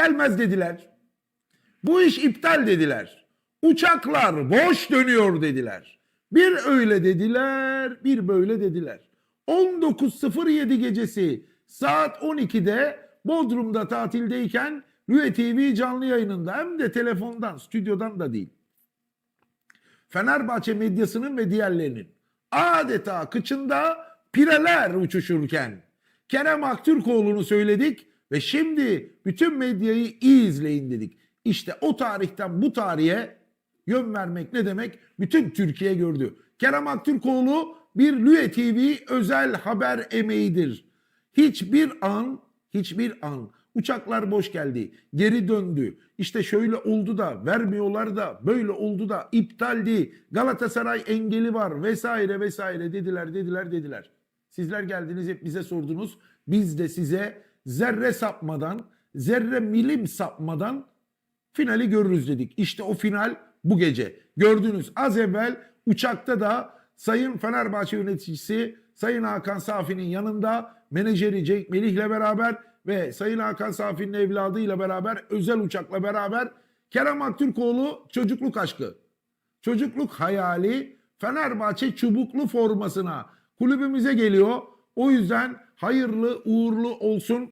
Gelmez dediler. Bu iş iptal dediler. Uçaklar boş dönüyor dediler. Bir öyle dediler, bir böyle dediler. 19.07 gecesi saat 12'de Bodrum'da tatildeyken Rüye TV canlı yayınında hem de telefondan, stüdyodan da değil. Fenerbahçe medyasının ve diğerlerinin adeta kıçında pireler uçuşurken Kerem Aktürkoğlu'nu söyledik ve şimdi bütün medyayı iyi izleyin dedik. İşte o tarihten bu tarihe yön vermek ne demek? Bütün Türkiye gördü. Kerem Aktürkoğlu bir Lüye TV özel haber emeğidir. Hiçbir an, hiçbir an uçaklar boş geldi, geri döndü. İşte şöyle oldu da vermiyorlar da böyle oldu da iptaldi. Galatasaray engeli var vesaire vesaire dediler dediler dediler. Sizler geldiniz hep bize sordunuz. Biz de size zerre sapmadan, zerre milim sapmadan finali görürüz dedik. İşte o final bu gece. Gördünüz az evvel uçakta da Sayın Fenerbahçe yöneticisi Sayın Hakan Safi'nin yanında menajeri Cenk Melih'le beraber ve Sayın Hakan Safi'nin evladıyla beraber özel uçakla beraber Kerem Aktürkoğlu çocukluk aşkı, çocukluk hayali Fenerbahçe çubuklu formasına kulübümüze geliyor. O yüzden hayırlı uğurlu olsun.